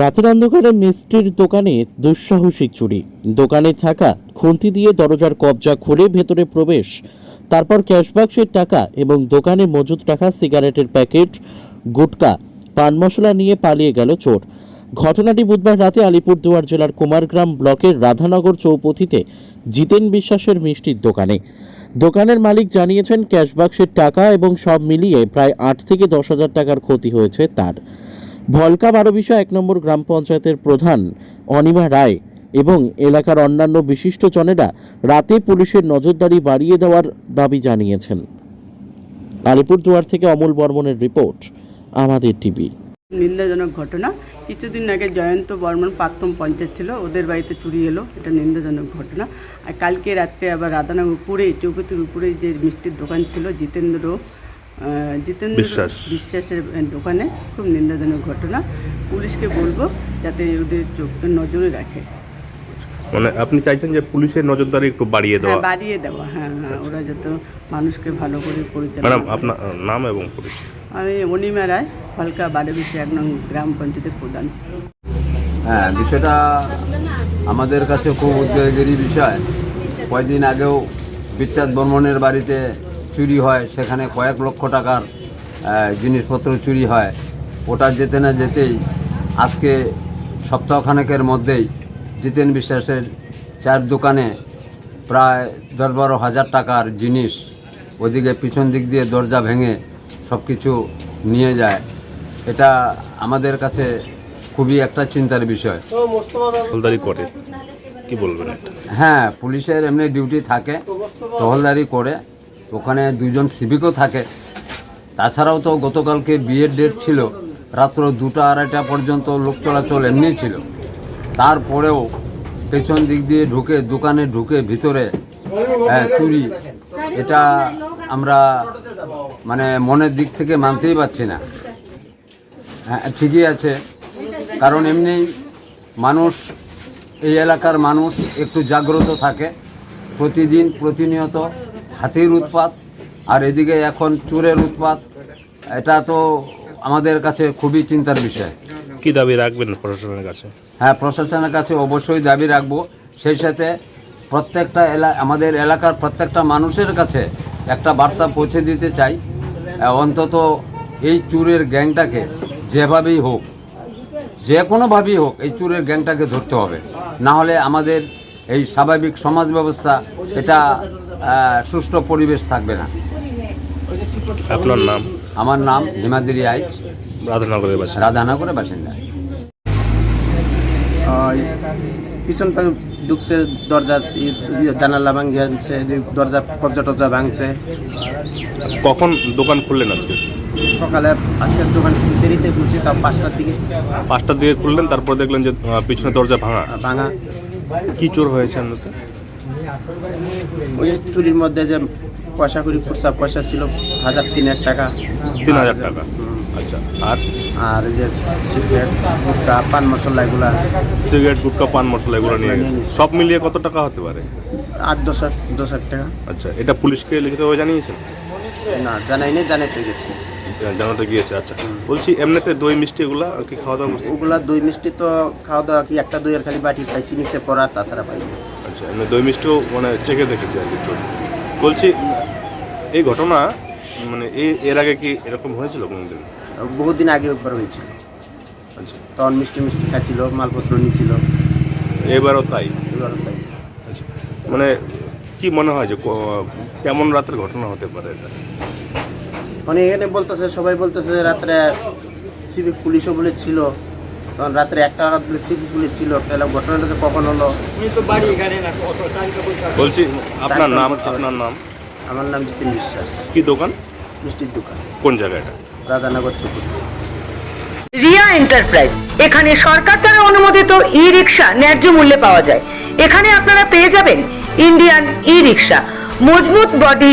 রাতের অন্ধকারে মিষ্টির দোকানে দুঃসাহসিক চুরি। দোকানে থাকা খুন্তি দিয়ে দরজার কবজা খুলে ভেতরে প্রবেশ, তারপর ক্যাশবাক্সের টাকা এবং দোকানে মজুত রাখা সিগারেটের প্যাকেট, গুটকা, পান মশলা নিয়ে পালিয়ে গেল চোর। ঘটনাটি বুধবার রাতে আলিপুরদুয়ার জেলার কুমারগ্রাম ব্লকের রাধানগর চৌপথিতে জিতেন বিশ্বাসের মিষ্টির দোকানে। দোকানের মালিক জানিয়েছেন, ক্যাশবাক্সের টাকা এবং সব মিলিয়ে প্রায় আট থেকে দশ হাজার টাকার ক্ষতি হয়েছে তার। ভলকা বারো বিষয় এক নম্বর গ্রাম পঞ্চায়েতের প্রধান অনিমা রায় এবং এলাকার অন্যান্য বিশিষ্টজনেরা রাতে পুলিশের নজরদারি বাড়িয়ে দেওয়ার দাবি জানিয়েছেন। আলিপুরদুয়ার থেকে অমল বর্মনের রিপোর্ট, আমাদের টিভি। নিন্দাজনক ঘটনা। কিছুদিন আগে জয়ন্ত বর্মন প্রাক্তন পঞ্চায়েত ছিল, ওদের বাড়িতে চুরি এলো। এটা নিন্দাজনক ঘটনা। আর কালকে রাত্রে আবার রাধানগর উপরে, চৌপতির উপরে যে মিষ্টির দোকান ছিল, জিতেন্দ্র জিতেন্দ্র বিশ্বাস। বিশ্বাসের দোকানে খুব নিন্দাজনক ঘটনা। পুলিশকে বলব যাতে ওদের চোখ নজরে রাখে। মানে আপনি চাইছেন যে পুলিশের নজরদারি একটু বাড়িয়ে হ্যাঁ দেওয়া বাড়িয়ে দেওয়া হ্যাঁ হ্যাঁ ওরা যাতে মানুষকে ভালো করে পরিচালনা ম্যাডাম আপনার নাম এবং পরিচয় আমি অনিমা রায় ফলকা বারো বিশে এক নং গ্রাম পঞ্চায়েতের প্রধান। হ্যাঁ বিষয়টা আমাদের কাছে খুব উদ্বেগেরই বিষয়। কয়েকদিন আগেও বিচ্ছাদ বর্মনের বাড়িতে চুরি হয় সেখানে কয়েক লক্ষ টাকার জিনিসপত্র চুরি হয়। ওটা যেতে না যেতেই আজকে সপ্তাহখানেকের মধ্যেই জিতেন বিশ্বাসের চার দোকানে প্রায় দশ বারো হাজার টাকার জিনিস ওদিকে পিছন দিক দিয়ে দরজা ভেঙে সব কিছু নিয়ে যায়। এটা আমাদের কাছে খুবই একটা চিন্তার বিষয়। করে। কি বলবেন? হ্যাঁ পুলিশের এমনি ডিউটি থাকে টহলদারি করে। ওখানে দুজন সিভিকও থাকে। তাছাড়াও তো গতকালকে বিয়ের ডেট ছিল, রাত্র দুটা আড়াইটা পর্যন্ত লোক চলাচল এমনি ছিল। তারপরেও পেছন দিক দিয়ে ঢুকে, দোকানে ঢুকে ভিতরে চুরি। এটা আমরা মানে মনের দিক থেকে মানতেই পারছি না। হ্যাঁ ঠিকই আছে। কারণ এমনি মানুষ, এই এলাকার মানুষ একটু জাগ্রত থাকে। প্রতিদিন প্রতিনিয়ত হাতির উৎপাত আর এদিকে এখন চোরের উৎপাত এটা তো আমাদের কাছে খুবই চিন্তার বিষয়। কি দাবি রাখবেন প্রশাসনের কাছে? হ্যাঁ প্রশাসনের কাছে অবশ্যই দাবি রাখব। সেই সাথে প্রত্যেকটা এলা আমাদের এলাকার প্রত্যেকটা মানুষের কাছে একটা বার্তা পৌঁছে দিতে চাই। অন্তত এই চুরের গ্যাংটাকে যেভাবেই হোক যে কোনোভাবেই হোক এই চুরের গ্যাংটাকে ধরতে হবে। না হলে আমাদের এই স্বাভাবিক সমাজ ব্যবস্থা এটা সুষ্ঠু পরিবেশ থাকবে না। আপনার নাম? আমার নাম হিমাদ্রি আইচ রাধানগরের বাসা রাধানগরের বাসিন্দা। পিছন পাশে ঢুকছে দরজা ইয়ে জানালা ভাঙছে দরজা কবজা টবজা ভাঙছে। কখন দোকান খুললেন আজকে? সকালে আজকের দোকান দেরিতে খুলছে তাও পাঁচটার দিকে। পাঁচটার দিকে খুললেন তারপর দেখলেন যে পিছনে দরজা ভাঙা। ভাঙা। কি চোর হয়েছে আপনাদের ওই চুরির মধ্যে যে পয়সা করি খুচরা পয়সা ছিল হাজার তিনের টাকা। তিন হাজার টাকা। আচ্ছা আর? আর যে সিগারেট গুটকা পান মশলা এগুলা। সিগারেট গুটকা পান মশলা এগুলো নিয়ে গেছে সব মিলিয়ে কত টাকা হতে পারে? আট দশ হাজার দশ হাজার টাকা। আচ্ছা এটা পুলিশকে লিখিতভাবে জানিয়েছেন? না গেছি। জানাতে গিয়েছে আচ্ছা। বলছি এমনিতে দই মিষ্টি এগুলা কি খাওয়া দাওয়া ওগুলা দই মিষ্টি তো খাওয়া দাওয়া কি একটা দইয়ের খালি বাটি পাইছি নিচে পড়া তাছাড়া পাই আচ্ছা এমনি দই মিষ্টিও মানে চেখে দেখেছি আর কি চোর বলছি এই ঘটনা মানে এই এর আগে কি এরকম হয়েছিল কোনোদিন? বহুদিন আগে একবার হয়েছিল। আচ্ছা। তখন মিষ্টি মিষ্টি খাচ্ছিল মালপত্র নিয়েছিল এবারও তাই? এবারও তাই। আচ্ছা। মানে কি মনে হয় যে কেমন রাতের ঘটনা হতে পারে এটা? মানে এখানে বলতেছে সবাই বলতেছে রাত্রে সিভিক পুলিশও বলে ছিল তখন রাত্রে একটা রাত বলে পুলিশ ছিল। তাহলে ঘটনাটা যে কখন হলো? বলছি আপনার নাম আপনার নাম? আমার নাম জিতিন বিশ্বাস। কি দোকান? মিষ্টির দোকান। কোন জায়গাটা রাধানগর চুপুর রিয়া এন্টারপ্রাইজ। এখানে সরকার দ্বারা অনুমোদিত ই রিক্সা ন্যায্য মূল্যে পাওয়া যায়। এখানে আপনারা পেয়ে যাবেন ইন্ডিয়ান ই রিক্সা মজবুত বডি